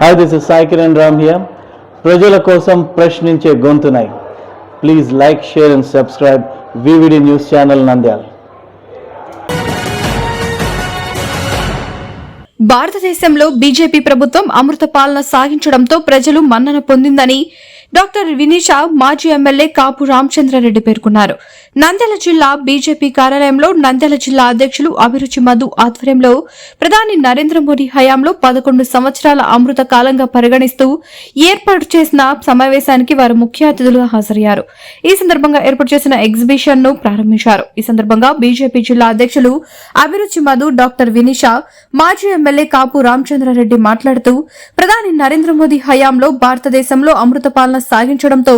Hi this is Sai Kiran Ram here ప్రజల కోసం ప్రశ్నించే గొంతునై. Please like share and subscribe VVD news channel Nandyal భారతదేశంలో BJP ప్రభుత్వం అమృత పాలన సాగించడంతో ప్రజలు మన్నన పొందిందని డాక్టర్ వినీషా మాజీ ఎమ్మెల్యే కాపు రామచంద్రారెడ్డి పేర్కొన్నారు. నంద్యాల జిల్లా బీజేపీ కార్యాలయంలో నంద్యాల జిల్లా అధ్యక్షులు అభిరుచి మధు ఆధ్వర్యంలో ప్రధాని నరేంద్ర మోడీ హయాంలో పదకొండు సంవత్సరాల అమృత కాలంగా పరిగణిస్తూ ఏర్పాటు చేసిన సమావేశానికి వారు ముఖ్య అతిథులుగా హాజరయ్యారు. ఈ సందర్భంగా ఏర్పాటు చేసిన ఎగ్జిబిషన్ను ప్రారంభించారు. ఈ సందర్భంగా బీజేపీ జిల్లా అధ్యక్షులు అభిరుచి మధు డాక్టర్ వినిషా మాజీ ఎమ్మెల్యే కాపు రామచంద్రారెడ్డి మాట్లాడుతూ ప్రధాని నరేంద్ర మోదీ హయాంలో భారతదేశంలో అమృత పాలన సాగించడంతో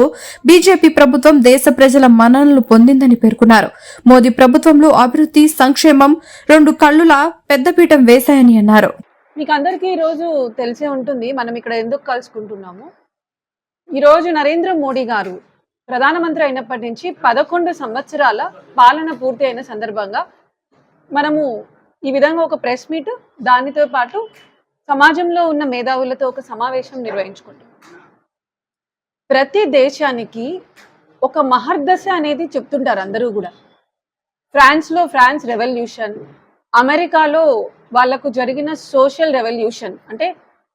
బీజేపీ ప్రభుత్వం దేశ ప్రజల మన్ననలు పొందిందని పేర్కొన్నారు. మోదీ ప్రభుత్వంలో అభివృద్ధి సంక్షేమం రెండు కళ్ళులా పెద్దపీఠం వేశాయని అన్నారు. మీకు అందరికీ ఈరోజు తెలిసే ఉంటుంది మనం ఇక్కడ ఎందుకు కలుసుకుంటున్నాము? ఈరోజు నరేంద్ర మోడీ గారు ప్రధానమంత్రి అయినప్పటి నుంచి పదకొండు సంవత్సరాల పాలన పూర్తి అయిన సందర్భంగా మనము ఈ విధంగా ఒక ప్రెస్ మీట్ దానితో పాటు సమాజంలో ఉన్న మేధావులతో ఒక సమావేశం నిర్వహించుకుంటాం ప్రతి దేశానికి ఒక మహర్దశ అనేది చెప్తుంటారు అందరూ కూడా. ఫ్రాన్స్లో ఫ్రాన్స్ రెవల్యూషన్ అమెరికాలో వాళ్ళకు జరిగిన సోషల్ రెవల్యూషన్ అంటే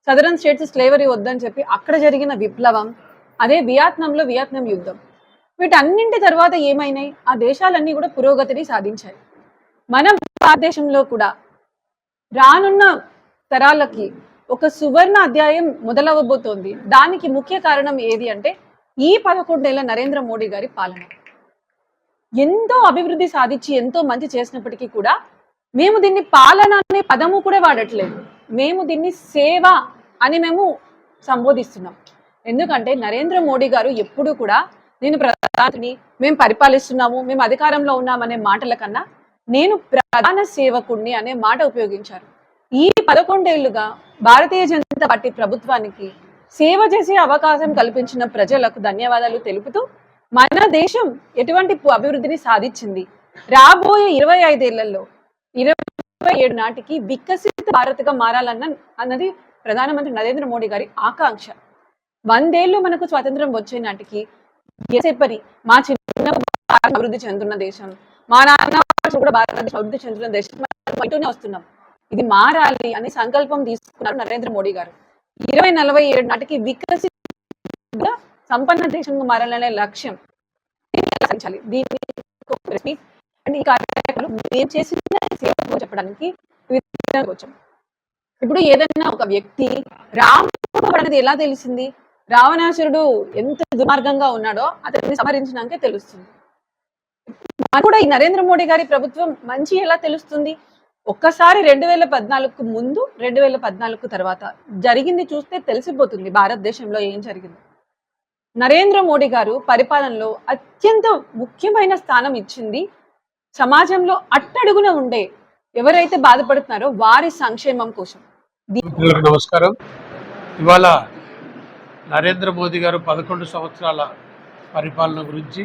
సదరన్ స్టేట్స్ స్లేవరీ వద్దని చెప్పి అక్కడ జరిగిన విప్లవం అదే వియత్నాంలో వియత్నాం యుద్ధం. వీటన్నింటి తర్వాత ఏమైనాయి? ఆ దేశాలన్నీ కూడా పురోగతిని సాధించాయి. మన భారతదేశంలో కూడా రానున్న తరాలకి ఒక సువర్ణ అధ్యాయం మొదలవ్వబోతోంది. దానికి ముఖ్య కారణం ఏది అంటే ఈ పదకొండేళ్ళ నరేంద్ర మోడీ గారి పాలన. ఎంతో అభివృద్ధి సాధించి ఎంతో మంచి చేసినప్పటికీ కూడా మేము దీన్ని పాలన అనే పదము కూడా వాడట్లేదు. మేము దీన్ని సేవ అని మేము సంబోధిస్తున్నాం. ఎందుకంటే నరేంద్ర మోడీ గారు ఎప్పుడు కూడా నేను ప్రధాని మేము పరిపాలిస్తున్నాము మేము అధికారంలో ఉన్నామనే మాటల కన్నా నేను ప్రధాన సేవకుణ్ణి అనే మాట ఉపయోగించారు. ఈ పదకొండేళ్ళుగా భారతీయ జనతా పార్టీ ప్రభుత్వానికి సేవ చేసే అవకాశం కల్పించిన ప్రజలకు ధన్యవాదాలు తెలుపుతూ మన దేశం ఎటువంటి అభివృద్ధిని సాధించింది. రాబోయే ఇరవై ఐదేళ్ళలో ఇరవై ఏడు నాటికి వికసిత భారత్గా మారాలన్న అన్నది ప్రధానమంత్రి నరేంద్ర మోడీ గారి ఆకాంక్ష. వందేళ్ళు మనకు స్వాతంత్రం వచ్చే నాటికి చెప్పని మా చిన్న అభివృద్ధి చెందుతున్న దేశం. మా నాన్న కూడా భారతదేశం అభివృద్ధి చెందుతున్న దేశం. వస్తున్నాం. ఇది మారాలి అనే సంకల్పం తీసుకున్నారు నరేంద్ర మోడీ గారు. ఇరవై నలభై ఏడు నాటికి వికసిత సంపన్న దేశంగా మారాలనే లక్ష్యం సాధించాలి దీన్ని అండ్ ఈ కార్యక్రమంలో మేము చేసిన సేవ చెప్పడానికి వచ్చాం. ఇప్పుడు ఏదైనా ఒక వ్యక్తి రాముడు అనేది ఎలా తెలిసింది? రావణాసురుడు ఎంత దుర్మార్గంగా ఉన్నాడో అతన్ని సమరించినాకే తెలుస్తుంది. నాకు కూడా ఈ నరేంద్ర మోడీ గారి ప్రభుత్వం మంచి ఎలా తెలుస్తుంది? ఒక్కసారి రెండు వేల పద్నాలుగుకు ముందు రెండు వేల పద్నాలుగు తర్వాత జరిగింది చూస్తే తెలిసిపోతుంది భారతదేశంలో ఏం జరిగింది. నరేంద్ర మోడీ గారు పరిపాలనలో అత్యంత ముఖ్యమైన స్థానం ఇచ్చింది సమాజంలో అట్టడుగున ఉండే ఎవరైతే బాధపడుతున్నారో వారి సంక్షేమం కోసం. నమస్కారం. ఇవాళ నరేంద్ర మోదీ గారు పదకొండు సంవత్సరాల పరిపాలన గురించి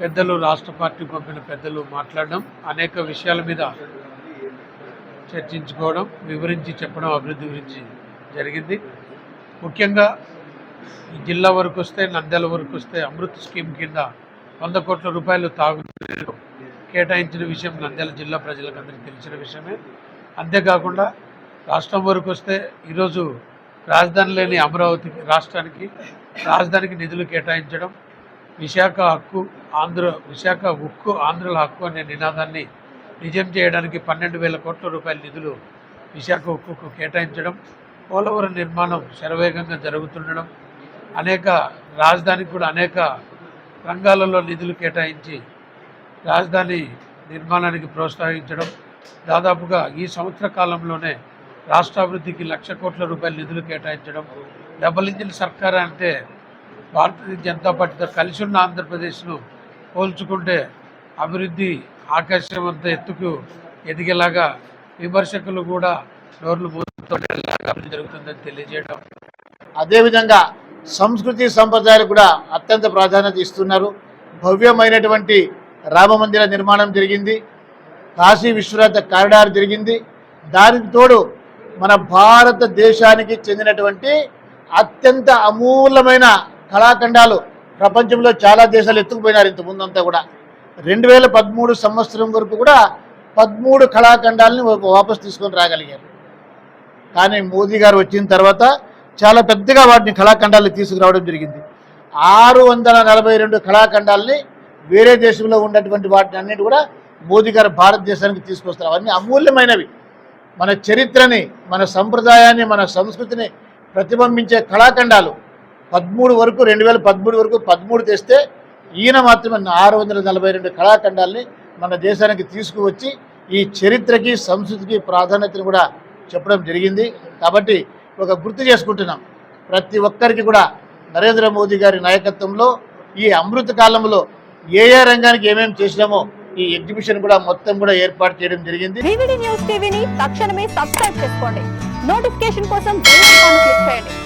పెద్దలు రాష్ట్ర పార్టీ పంపిన పెద్దలు మాట్లాడడం అనేక విషయాల మీద చర్చించుకోవడం వివరించి చెప్పడం అభివృద్ధి గురించి జరిగింది. ముఖ్యంగా ఈ జిల్లా వరకు వస్తే నంద్యాల వరకు వస్తే అమృత్ స్కీమ్ కింద వంద కోట్ల రూపాయలు తాగునీరు కేటాయించిన విషయం నంద్యాల జిల్లా ప్రజలకు అందరికీ తెలిసిన విషయమే. అంతేకాకుండా రాష్ట్రం వరకు వస్తే ఈరోజు రాజధాని లేని అమరావతి రాష్ట్రానికి రాజధానికి నిధులు కేటాయించడం విశాఖ హక్కు ఆంధ్ర విశాఖ ఉక్కు ఆంధ్రుల హక్కు అనే నినాదాన్ని నిజం చేయడానికి పన్నెండు వేల కోట్ల రూపాయల నిధులు విశాఖ ఉక్కుకు కేటాయించడం పోలవరం నిర్మాణం శరవేగంగా జరుగుతుండడం అనేక రాజధానికి కూడా అనేక రంగాలలో నిధులు కేటాయించి రాజధాని నిర్మాణానికి ప్రోత్సహించడం దాదాపుగా ఈ సంవత్సర కాలంలోనే రాష్ట్రాభివృద్ధికి లక్ష కోట్ల రూపాయల నిధులు కేటాయించడం డబుల్ ఇంజిన్ సర్కార్ అంటే భారతీయ జనతా పార్టీతో కలిసి ఉన్న ఆంధ్రప్రదేశ్ను పోల్చుకుంటే అభివృద్ధి ఆకాశం అంత ఎత్తుకు ఎదిగేలాగా విమర్శకులు కూడా నోర్లు మూతలాగా జరుగుతుందని తెలియజేయడం. అదేవిధంగా సంస్కృతి సంప్రదాయాలు కూడా అత్యంత ప్రాధాన్యత ఇస్తున్నారు. భవ్యమైనటువంటి రామమందిర నిర్మాణం జరిగింది. కాశీ విశ్వనాథ కారిడార్ జరిగింది. దానికి తోడు మన భారతదేశానికి చెందినటువంటి అత్యంత అమూల్యమైన కళాఖండాలు ప్రపంచంలో చాలా దేశాలు ఎత్తుకుపోయినారు ఇంత ముందంతా కూడా. రెండు వేల పదమూడు సంవత్సరం వరకు కూడా పదమూడు కళాఖండాలని వాపసు తీసుకొని రాగలిగారు. కానీ మోదీ గారు వచ్చిన తర్వాత చాలా పెద్దగా వాటిని కళాఖండాలు తీసుకురావడం జరిగింది. ఆరు వందల నలభై రెండు కళాఖండాలని వేరే దేశంలో ఉన్నటువంటి వాటిని అన్నిటి కూడా మోదీ గారు భారతదేశానికి తీసుకొస్తారు. అవన్నీ అమూల్యమైనవి. మన చరిత్రని మన సంప్రదాయాన్ని మన సంస్కృతిని ప్రతిబింబించే కళాఖండాలు. పదమూడు వరకు రెండు వేల పదమూడు వరకు పదమూడు తెస్తే ఈయన మాత్రమే ఆరు వందల నలభై రెండు కళాఖండాలని మన దేశానికి తీసుకువచ్చి ఈ చరిత్రకి సంస్కృతికి ప్రాధాన్యతను కూడా చెప్పడం జరిగింది. కాబట్టి ఒక గుర్తు చేసుకుంటున్నాం. ప్రతి ఒక్కరికి కూడా నరేంద్ర మోదీ గారి నాయకత్వంలో ఈ అమృత కాలంలో ఏ ఏ రంగానికి ఏమేమి చేసినామో ఈ ఎగ్జిబిషన్ కూడా మొత్తం కూడా ఏర్పాటు చేయడం జరిగింది. న్యూస్ టీవీని తక్షణమే సబ్స్క్రైబ్ చేసుకోండి. నోటిఫికేషన్ కోసం చేయండి.